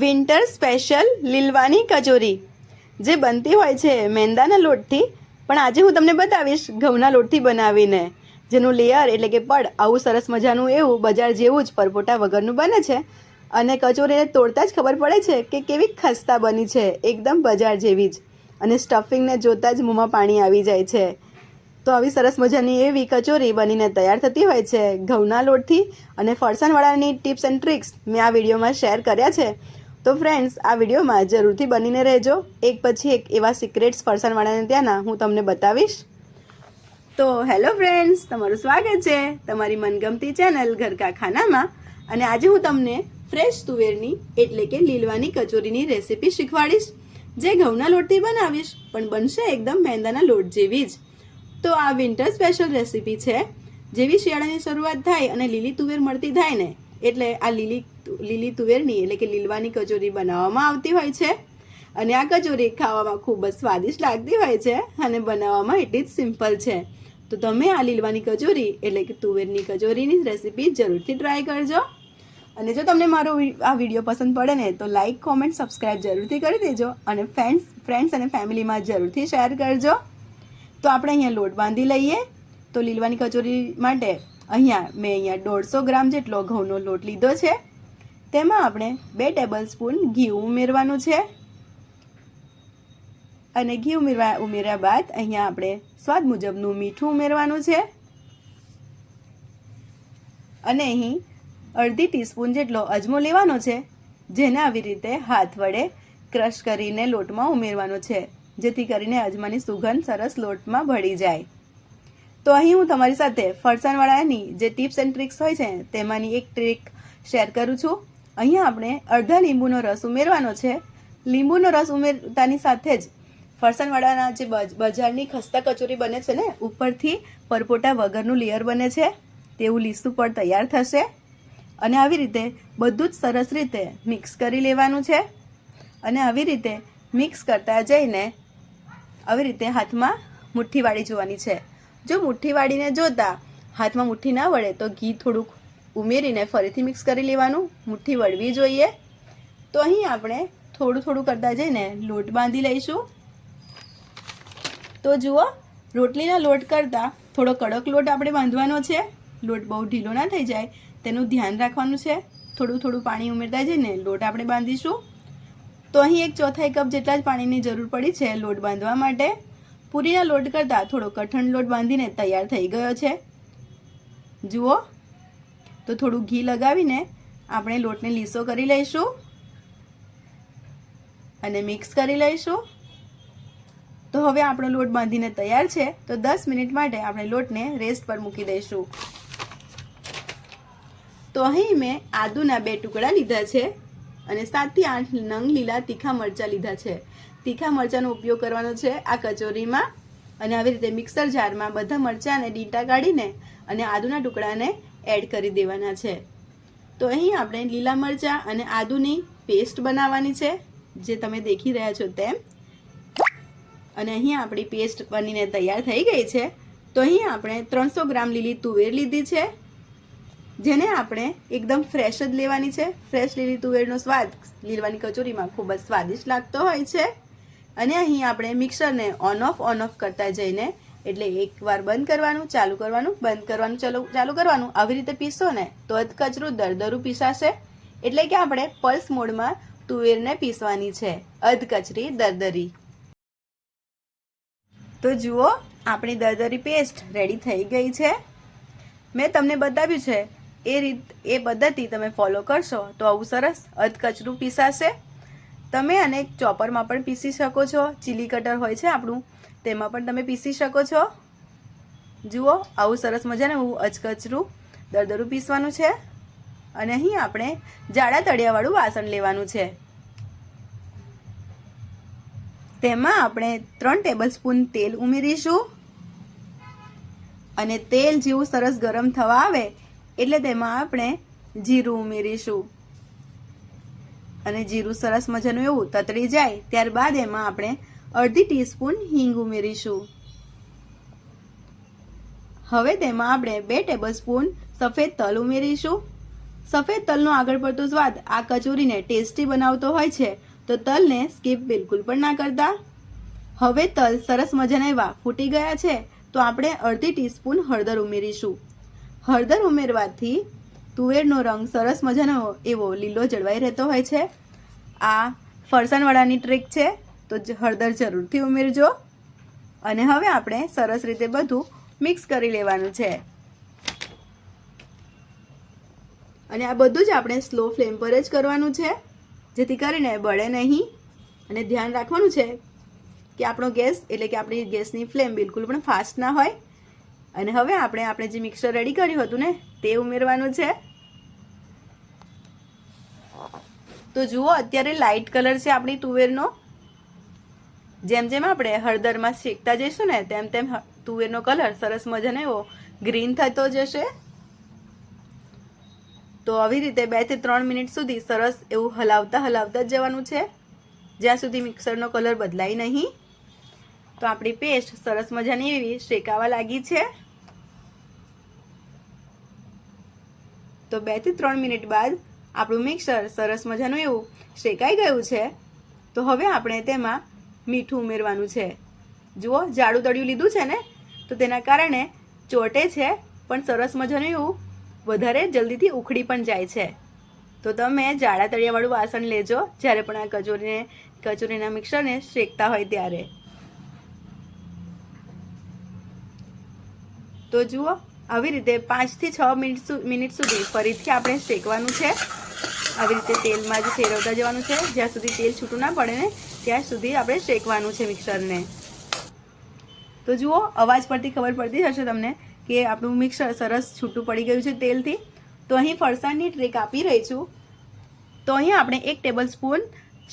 Winter special લીલવાની kachori, જે બનતી હોય છે મેંદાના લોટથી. પણ આજે હું તમને બતાવીશ ઘઉંના લોટથી બનાવીને, જેનું લેયર એટલે કે પડ આવું સરસ મજાનું એવું બજાર જેવું જ પરપોટા વગરનું બને છે. અને કચોરીને તોડતા જ ખબર પડે છે કે કેવી ખસ્તા બની છે, એકદમ બજાર જેવી જ. અને સ્ટફિંગને જોતાં જ મોંમાં પાણી આવી જાય છે. તો આવી સરસ મજાની એવી કચોરી બનીને તૈયાર થતી હોય છે ઘઉંના લોટથી. અને ફરસાણવાળાની ટિપ્સ એન્ડ ટ્રિક્સ મેં આ વિડીયોમાં શેર કર્યા છે. તો ફ્રેન્ડ્સ આ વિડીયોમાં જરૂરથી બનીને રહેજો. એક પછી એક એવા સિક્રેટ્સ ફરસાણવાળાને ત્યાંના હું તમને બતાવીશ. તો હેલો ફ્રેન્ડ્સ તમારું સ્વાગત છે તમારી મનગમતી ચેનલ ઘરકા ખાનામાં અને આજે હું તમને ફ્રેશ તુવેરની, એટલે કે લીલવાની કચોરીની રેસીપી શીખવાડીશ, જે ઘઉંના લોટથી બનાવીશ, પણ બનશે એકદમ મેંદાના લોટ જેવી જ. તો આ વિન્ટર સ્પેશિયલ રેસીપી છે, જેવી શિયાળાની શરૂઆત થાય અને લીલી તુવેર મળતી થાય ને એટલે આ લીલી લીલી તુવેરની એટલે કે લીલવાની કચોરી બનાવવામાં આવતી હોય છે. અને આ કચોરી ખાવામાં ખૂબ જ સ્વાદિષ્ટ લાગતી હોય છે અને બનાવવામાં એટલી જ સિમ્પલ છે. તો તમે આ લીલવાની કચોરી એટલે કે તુવેરની કચોરીની રેસીપી જરૂરથી ટ્રાય કરજો. અને જો તમને મારો આ વીડિયો પસંદ પડે ને તો લાઇક કોમેન્ટ, સબસ્ક્રાઇબ જરૂરથી કરી દેજો અને ફ્રેન્ડ્સ ફ્રેન્ડ્સ અને ફેમિલીમાં જરૂરથી શેર કરજો. તો આપણે અહીંયા લોટ બાંધી લઈએ. તો લીલવાની કચોરી માટે અહીંયા મેં અહીંયા દોઢસો ગ્રામ જેટલો ઘઉંનો લોટ લીધો છે. તેમાં આપણે બે ટેબલ સ્પૂન ઘી ઉમેરવાનું છે. અને ઘી ઉમેરવા ઉમેર્યા બાદ અહીંયા આપણે સ્વાદ મુજબનું મીઠું ઉમેરવાનું છે. અને અહીં અડધી ટીસ્પૂન જેટલો અજમો લેવાનો છે, જેને આવી રીતે હાથ વડે ક્રશ કરીને લોટમાં ઉમેરવાનો છે, જેથી કરીને અજમાની સુગંધ સરસ લોટમાં ભળી જાય. તો અહીં હું તમારી સાથે ફરસાણવાળાની જે ટિપ્સ એન્ડ ટ્રિક્સ હોય છે, તેમાંની એક ટ્રીક શેર કરું છું. અહીંયા આપણે અડધા લીંબુનો રસ ઉમેરવાનો છે. લીંબુનો રસ ઉમેરતાની સાથે જ ફરસાણવાળાના જે બજ- બજારની ખસ્તા કચોરી બને છે ને, ઉપરથી પરપોટા વગરનું લેયર બને છે. તેવું લીસું પણ તૈયાર થશે. અને આવી રીતે બધું જ સરસ રીતે મિક્સ કરી લેવાનું છે. અને આવી રીતે મિક્સ કરતા જઈને આવી રીતે હાથમાં મુઠ્ઠી વાળી જોવાની છે. જો મુઠ્ઠી વાળીને જોતા હાથમાં મુઠ્ઠી ના વળે, તો ઘી થોડુંક ઉમેરીને ફરીથી મિક્સ કરી લેવાનું. મુઠ્ઠી વળવી જોઈએ. તો અહીં આપણે થોડું થોડું કરતા જઈને લોટ બાંધી લઈશું. તો જુઓ, રોટલીના લોટ કરતાં થોડો કડક લોટ આપણે બાંધવાનો છે. લોટ બહુ ઢીલો ના થઈ જાય, તેનું ધ્યાન રાખવાનું છે. થોડું થોડું પાણી ઉમેરતા જઈને લોટ આપણે બાંધીશું. તો અહીં એક ચોથાઈ કપ જેટલા જ પાણીની જરૂર પડી છે લોટ બાંધવા માટે. પૂરીના લોટ કરતાં થોડો કઠણ લોટ બાંધીને તૈયાર થઈ ગયો છે. જુઓ, તો થોડું ઘી લગાવીને આપણે લોટને લીસો કરી લઈશું અને મિક્સ કરી લઈશું. તો હવે આપણો લોટ બાંધીને તૈયાર છે. તો દસ મિનિટ માટે આપણે લોટને રેસ્ટ પર મૂકી દઈશું. તો અહીં મેં આદુના બે ટુકડા લીધા છે અને સાતથી આઠ નંગ લીલા તીખા મરચાં લીધા છે. તીખા મરચાંનો ઉપયોગ કરવાનો છે આ કચોરીમાં. અને આવી રીતે મિક્સર જારમાં બધા મરચાંને ડીટા કાઢીને અને આદુના ટુકડાને એડ કરી દેવાના છે. તો અહીં આપણે લીલા મરચાં અને આદુની પેસ્ટ બનાવવાની છે, જે તમે દેખી રહ્યા છો તેમ. અને અહીં આપણી પેસ્ટ બનીને તૈયાર થઈ ગઈ છે. તો અહીં આપણે ત્રણસો ગ્રામ લીલી તુવેર લીધી છે, જેને આપણે એકદમ ફ્રેશ જ લેવાની છે. ફ્રેશ લીલી તુવેરનો સ્વાદ, લીલવાની કચોરીમાં ખૂબ જ સ્વાદિષ્ટ લાગતો હોય છે. અને અહીં આપણે મિક્સરને ઓન ઓફ ઓન ઓફ કરતા જઈને એટલે એકવાર બંધ કરવાનું, ચાલુ કરવાનું, બંધ કરવાનું, ચાલુ ચાલુ કરવાનું. આવી રીતે પીસો ને તો જ કચરું દરદરું પીસાશે. એટલે કે આપણે પલ્સ મોડમાં તુવેરને પીસવાની છે. અધ કચરી દરદરી. તો જુઓ, આપણી દરદરી પેસ્ટ રેડી થઈ ગઈ છે. મેં તમને બતાવ્યું છે, એ રીત, એ પદ્ધતિ તમે ફોલો કરશો તો આવું સરસ અધકચરું પીસાશે. તમે આને ચોપરમાં પણ પીસી શકો છો. ચીલી કટર હોય છે આપણું. તેમાં પણ તમે પીસી શકો છો. જુઓ, આવું સરસ મજાને હું અચકચરું દરદરું પીસવાનું છે. અને અહીં આપણે જાડા તળિયાવાળું વાસણ લેવાનું છે. તેમાં આપણે ત્રણ ટેબલ સ્પૂન તેલ ઉમેરીશું. અને તેલ જેવું સરસ ગરમ થવા આવે, એટલે તેમાં આપણે જીરું ઉમેરીશું. અને જીરું સરસ મજાનું એવું તતડી જાય, ત્યારબાદ એમાં આપણે અડધી ટીસ્પૂન હિંગ ઉમેરીશું. હવે તેમાં આપણે બે ટેબલ સ્પૂન સફેદ તલ ઉમેરીશું. સફેદ તલનો આગળ પડતો સ્વાદ આ કચોરીને ટેસ્ટી બનાવતો હોય છે, તો તલને સ્કીપ બિલકુલ પણ ના કરતા. હવે તલ સરસ મજાના એવા ફૂટી ગયા છે, તો આપણે અડધી ટીસ્પૂન હળદર ઉમેરીશું. હળદર ઉમેરવાથી તુવેરનો રંગ સરસ મજાનો એવો લીલો જળવાઈ રહેતો હોય છે. આ ફરસાણવાળાની ટ્રીક છે, તો હળદર જરૂરથી ઉમેરજો. અને હવે આપણે સરસ રીતે બધું મિક્સ કરી લેવાનું છે. અને આ બધું જ આપણે સ્લો ફ્લેમ પર જ કરવાનું છે, જેથી કરીને બળે નહીં. અને ધ્યાન રાખવાનું છે કે આપણો ગેસ, એટલે કે આપણી ગેસની ફ્લેમ બિલકુલ પણ ફાસ્ટ ના હોય. અને હવે આપણે આપણે જે મિક્સર રેડી કર્યું હતું ને, તે ઉમેરવાનું છે. તો જુઓ, અત્યારે લાઇટ કલર છે આપણી તુવેરનો. જેમ જેમ આપણે હળદરમાં શેકતા જઈશું ને, તેમ તેમ તુવેરનો કલર સરસ મજાનો એવો ગ્રીન થતો જશે. તો આવી રીતે બેથી ત્રણ મિનિટ સુધી સરસ એવું હલાવતા હલાવતા જ જવાનું છે. જ્યાં સુધી મિક્સરનો કલર બદલાય નહીં. તો આપણી પેસ્ટ સરસ મજાની એવી શેકાવા લાગી છે. તો બેથી ત્રણ મિનિટ બાદ આપણું મિક્સર સરસ મજાનું એવું શેકાઈ ગયું છે. તો હવે આપણે તેમાં મીઠું ઉમેરવાનું છે. જુઓ, જાડું તળિયું લીધું છે ને? તો તેના કારણે ચોટે છે, પણ સરસ મજાનું એવું વધારે જલ્દીથી ઉખડી પણ જાય છે. તો તમે જાડા તળિયાવાળું વાસણ લેજો, જ્યારે પણ આ કચોરીને, કચોરીના મિક્સરને શેકતા હોય ત્યારે. તો જુઓ, આવી રીતે પાંચથી છ મિનિટ મિનિટ સુધી ફરીથી આપણે શેકવાનું છે. આવી રીતે તેલમાં જ ફેરવતા જવાનું છે. જ્યાં સુધી તેલ છૂટું ના પડે ને, ત્યાં સુધી આપણે શેકવાનું છે મિક્સરને. તો જુઓ, અવાજ પરથી ખબર પડતી હશે તમને કે આપણું મિક્સર સરસ છૂટું પડી ગયું છે તેલથી. તો અહીં ફરસાણની ટ્રીક આપી રહી છું. તો અહીં આપણે એક ટેબલ સ્પૂન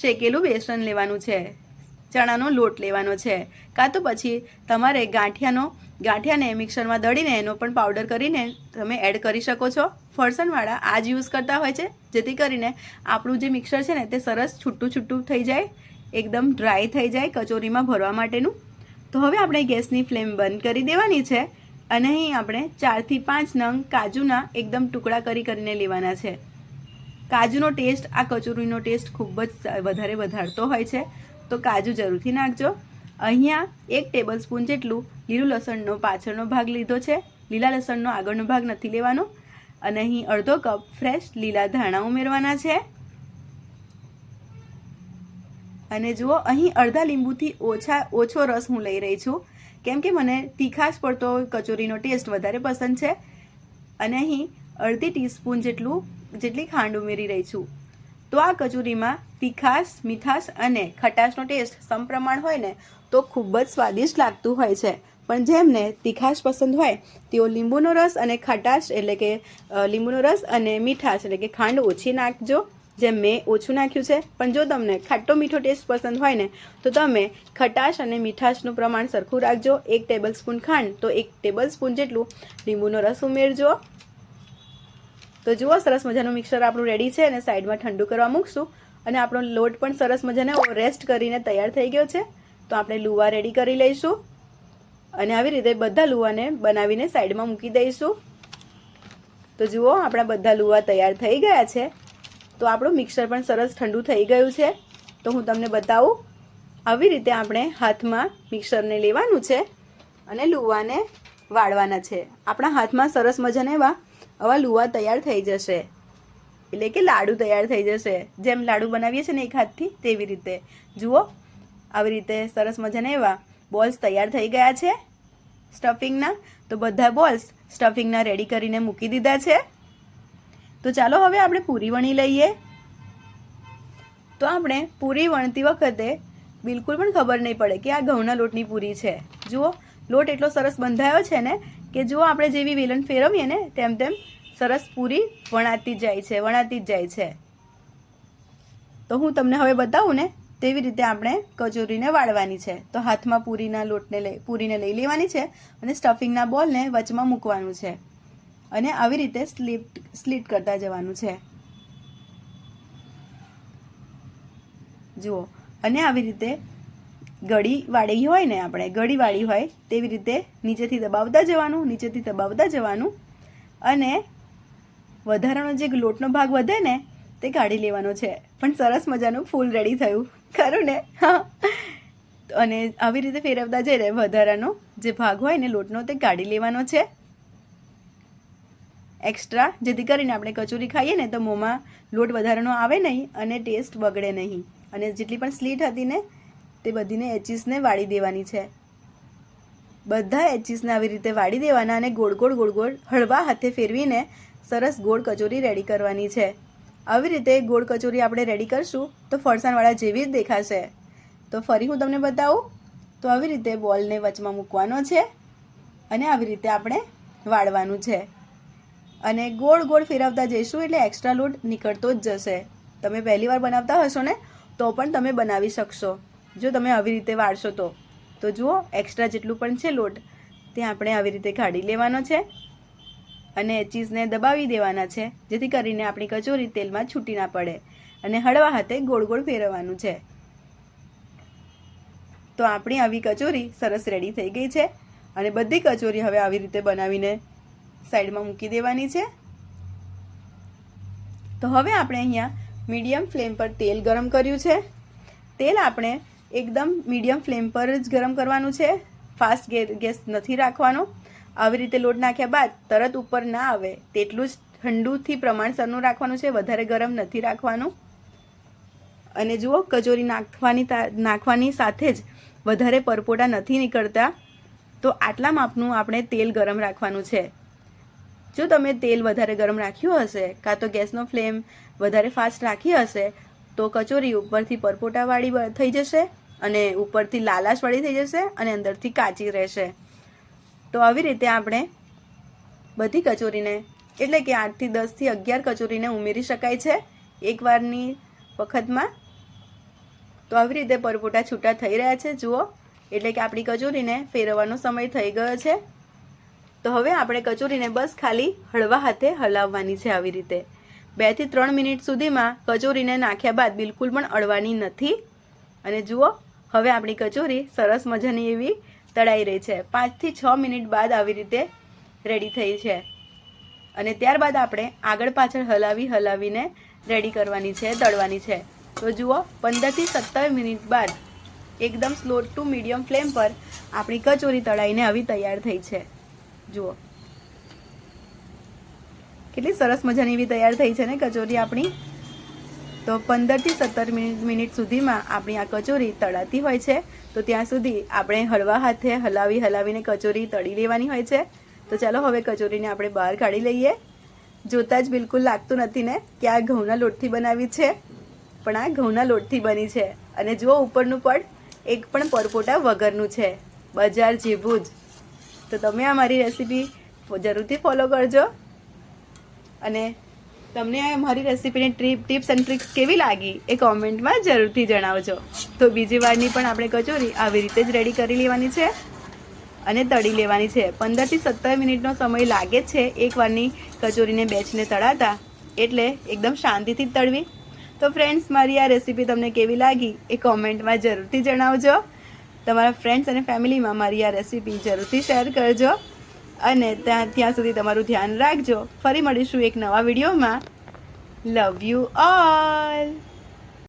શેકેલું બેસન લેવાનું છે. ચણાનો લોટ લેવાનો છે. કાં તો પછી તમારે ગાંઠિયાનો, ગાંઠિયાને મિક્સરમાં દળીને એનો પણ પાવડર કરીને તમે એડ કરી શકો છો. ફરસાણવાળા આ જ યુઝ કરતા હોય છે. જેથી કરીને આપણું જે મિક્સર છે ને તે સરસ છૂટું છૂટું થઈ જાય. એકદમ ડ્રાય થઈ જાય કચોરીમાં ભરવા માટેનું. તો હવે આપણે ગેસની ફ્લેમ બંધ કરી દેવાની છે અને અહીં આપણે ચારથી પાંચ નંગ કાજુના એકદમ ટુકડા કરી કરીને લેવાના છે. કાજુનો ટેસ્ટ આ કચોરીનો ટેસ્ટ ખૂબ જ વધારે વધારતો હોય છે. તો કાજુ જરૂરથી નાખજો. અહીંયા એક ટેબલ સ્પૂન જેટલું લીલું લસણનો પાછળનો ભાગ લીધો છે. લીલા લસણનો આગળનો ભાગ નથી લેવાનો. અને અહીં અડધો કપ ફ્રેશ લીલા ધાણા ઉમેરવાના છે. અને જુઓ, અહીં અડધા લીંબુથી ઓછા, ઓછો રસ હું લઈ રહી છું. કેમ કે મને તીખાશ પડતો કચોરીનો ટેસ્ટ વધારે પસંદ છે. અને અહીં અડધી ટીસ્પૂન જેટલું, જેટલી ખાંડ ઉમેરી રહી છું. તો આ કચોરીમાં તીખાશ મીઠાશ અને ખટાશનો ટેસ્ટ સમપ્રમાણ હોય ને, તો ખૂબ જ સ્વાદિષ્ટ લાગતું હોય છે. પણ જેમને તીખાશ પસંદ હોય, તેઓ લીંબુનો રસ અને ખટાશ એટલે કે લીંબુનો રસ અને મીઠાશ એટલે કે ખાંડ ઓછી નાખજો, જેમ મેં ઓછું નાખ્યું છે. પણ જો તમને ખાટો મીઠો ટેસ્ટ પસંદ હોય ને, તો તમે ખટાશ અને મીઠાશનું પ્રમાણ સરખું રાખજો. એક ટેબલ સ્પૂન ખાંડ, તો એક ટેબલ સ્પૂન જેટલું લીંબુનો રસ ઉમેરજો. તો જુઓ, સરસ મજાનું મિક્સર આપણું રેડી છે અને સાઈડમાં ઠંડુ કરવા મૂકશું. અને આપણો લોટ પણ સરસ મજાનો રેસ્ટ કરીને તૈયાર થઈ ગયો છે. તો આપણે લુવા રેડી કરી લઈશું. અને આવી રીતે બધા લુવાને બનાવીને સાઈડમાં મૂકી દઈશું. તો જુઓ, આપણા બધા લુવા તૈયાર થઈ ગયા છે. તો આપણું મિક્સર પણ સરસ ઠંડુ થઈ ગયું છે. તો હું તમને બતાવું, આવી રીતે આપણે હાથમાં મિક્સરને લેવાનું છે અને લુવાને વાળવાના છે. આપણા હાથમાં સરસ મજાને એવા આવા લુવા તૈયાર થઈ જશે. એટલે કે લાડુ તૈયાર થઈ જશે. જેમ લાડુ બનાવીએ છીએ ને એક હાથથી, તેવી રીતે. જુઓ, આવી રીતે સરસ મજાના એવા બોલ્સ તૈયાર થઈ ગયા છે સ્ટફિંગના. તો બધા બોલ્સ સ્ટફિંગના રેડી કરીને મૂકી દીધા છે. તો ચાલો હવે આપણે પૂરી વણી લઈએ. તો આપણે પૂરી વણતી વખતે બિલકુલ પણ ખબર નહીં પડે કે આ ઘઉંના લોટની પૂરી છે. જુઓ, લોટ એટલો સરસ બંધાયો છે ને કે જુઓ આપણે જેવી વેલણ ફેરવીએ ને, તેમ તેમ સરસ પૂરી વણાતી જાય છે, વણાતી જાય છે. તો હું તમને હવે બતાવું ને તેવી રીતે આપણે કચોરીને વાળવાની છે. તો હાથમાં પૂરીના લોટને લઈ, પૂરીને લઈ લેવાની છે અને સ્ટફિંગના બોલને વચમાં મૂકવાનું છે. અને આવી રીતે સ્લીપ, સ્લીટ કરતા જવાનું છે. જુઓ, અને આવી રીતે ગળી વાળી હોય ને આપણે, ગળી વાળી હોય તેવી રીતે નીચેથી દબાવતા જવાનું, નીચેથી દબાવતા જવાનું અને વધારાનો જે લોટનો ભાગ વધે ને, તે કાઢી લેવાનો છે. પણ સરસ મજાનું ફૂલ રેડી થયું. ખરું ને? હા. અને આવી રીતે ફેરવતા જઈને વધારાનો જે ભાગ હોય ને લોટનો, તે કાઢી લેવાનો છે. એક્સ્ટ્રા જેથી કરીને આપણે કચોરી ખાઈએ ને તો મોંમાં લોટ વધારાનો આવે નહીં અને ટેસ્ટ બગડે નહીં. અને જેટલી પણ સ્લીટ હતી ને, તે બધીને એચીસને વાળી દેવાની છે. બધા એચીસને આવી રીતે વાળી દેવાના અને ગોળ ગોળ ગોળ ગોળ હળવા હાથે ફેરવીને સરસ ગોળ કચોરી રેડી કરવાની છે. આવી રીતે ગોળ કચોરી આપણે રેડી કરશું તો ફરસાણવાળા જેવી જ દેખાશે. તો ફરી હું તમને બતાવું. તો આવી રીતે બોલને વચમાં મૂકવાનો છે અને આવી રીતે આપણે વાળવાનું છે. અને ગોળ ગોળ ફેરવતા જઈશું એટલે એક્સ્ટ્રા લોટ નીકળતો જ જશે. તમે પહેલી વાર બનાવતા હશો ને, તો પણ તમે બનાવી શકશો. જો તમે આવી રીતે વાળશો તો. તો જુઓ એક્સ્ટ્રા જેટલું પણ છે લોટ. તે આપણે આવી રીતે કાઢી લેવાનો છે. અને ચીઝને દબાવી દેવાના છે, જેથી કરીને આપણી કચોરી તેલમાં છૂટી ના પડે અને હળવા હાથે ગોળ ગોળ ફેરવવાનું છે. તો આપણી આવી કચોરી સરસ રેડી થઈ ગઈ છે અને બધી કચોરી હવે આવી રીતે બનાવીને સાઈડમાં મૂકી દેવાની છે. તો હવે આપણે અહીંયા મીડિયમ ફ્લેમ પર તેલ ગરમ કર્યું છે. તેલ આપણે એકદમ મીડિયમ ફ્લેમ પર જ ગરમ કરવાનું છે. ફાસ્ટ ગેસ નથી રાખવાનો. આવી રીતે લોટ નાખ્યા બાદ તરત ઉપર ના આવે તેટલું જ ઠંડુથી પ્રમાણસરનું રાખવાનું છે, વધારે ગરમ નથી રાખવાનું. અને જુઓ, કચોરી નાખવાની નાખવાની સાથે જ વધારે પરપોટા નથી નીકળતા. તો આટલા માપનું આપણે તેલ ગરમ રાખવાનું છે. જો તમે તેલ વધારે ગરમ રાખ્યું હશે, કાં તો ગેસનો ફ્લેમ વધારે ફાસ્ટ રાખી હશે, તો કચોરી ઉપરથી પરપોટાવાળી થઈ જશે અને ઉપરથી લાલાશવાળી થઈ જશે અને અંદરથી કાચી રહેશે. તો આવી રીતે આપણે બધી કચોરીને, એટલે કે આઠથી દસથી અગિયાર કચોરીને ઉમેરી શકાય છે એકવારની વખતમાં. તો આવી રીતે પરપોટા છૂટા થઈ રહ્યા છે, જુઓ. એટલે કે આપણી કચોરીને ફેરવવાનો સમય થઈ ગયો છે. તો હવે આપણે કચોરીને બસ ખાલી હળવા હાથે હલાવવાની છે આવી રીતે. બેથી ત્રણ મિનિટ સુધીમાં કચોરીને નાખ્યા બાદ બિલકુલ પણ અડવાની નથી. અને જુઓ, હવે આપણી કચોરી સરસ મજાની એવી તળાઈ રહી છે. પાંચથી છ મિનિટ બાદ આવી રીતે રેડી થઈ છે. અને ત્યારબાદ આપણે આગળ પાછળ હલાવી હલાવીને રેડી કરવાની છે, તળવાની છે. તો જુઓ, પંદરથી સત્તર મિનિટ બાદ એકદમ સ્લો ટુ મીડિયમ ફ્લેમ પર આપણી કચોરી તળાઈને આવી તૈયાર થઈ છે. જુઓ. કેટલી સરસ મજાની એવી તૈયાર થઈ છે ને કચોરી આપણી. તો પંદરથી સત્તર મિનિટ મિનિટ સુધીમાં આપણી આ કચોરી તળાતી હોય છે. તો ત્યાં સુધી આપણે હળવા હાથે હલાવી હલાવીને કચોરી તળી લેવાની હોય છે. તો ચાલો હવે કચોરીને આપણે બહાર કાઢી લઈએ. જોતાં જ બિલકુલ લાગતું નથી ને કે આ ઘઉંના લોટથી બનાવી છે. પણ આ ઘઉંના લોટથી બની છે. અને જુઓ ઉપરનું પડ, એક પણ પરપોટા વગરનું છે. બજાર જેવું જ તો તમે આ મારી રેસીપી જરૂરથી ફોલો કરજો. અને તમને મારી રેસીપીની ટ્રીપ ટિપ્સ એન્ડ ટ્રિક્સ કેવી લાગી એ કોમેન્ટમાં જરૂરથી જણાવજો. તો બીજી વારની પણ આપણે કચોરી આવી રીતે જ રેડી કરી લેવાની છે અને તળી લેવાની છે. પંદરથી સત્તર મિનિટનો સમય લાગે છે એક વારની કચોરીને બેચને તળાતા, એટલે એકદમ શાંતિથી જ તળવી. તો ફ્રેન્ડ્સ મારી આ રેસીપી તમને કેવી લાગી એ કોમેન્ટમાં જરૂરથી જણાવજો. તમારા ફ્રેન્ડ્સ અને ફેમિલીમાં મારી આ રેસીપી જરૂરથી શેર કરજો. અને ત્યાં ત્યાં સુધી તમારું ધ્યાન રાખજો. ફરી મળીશું એક નવા વિડીયોમાં. Love you all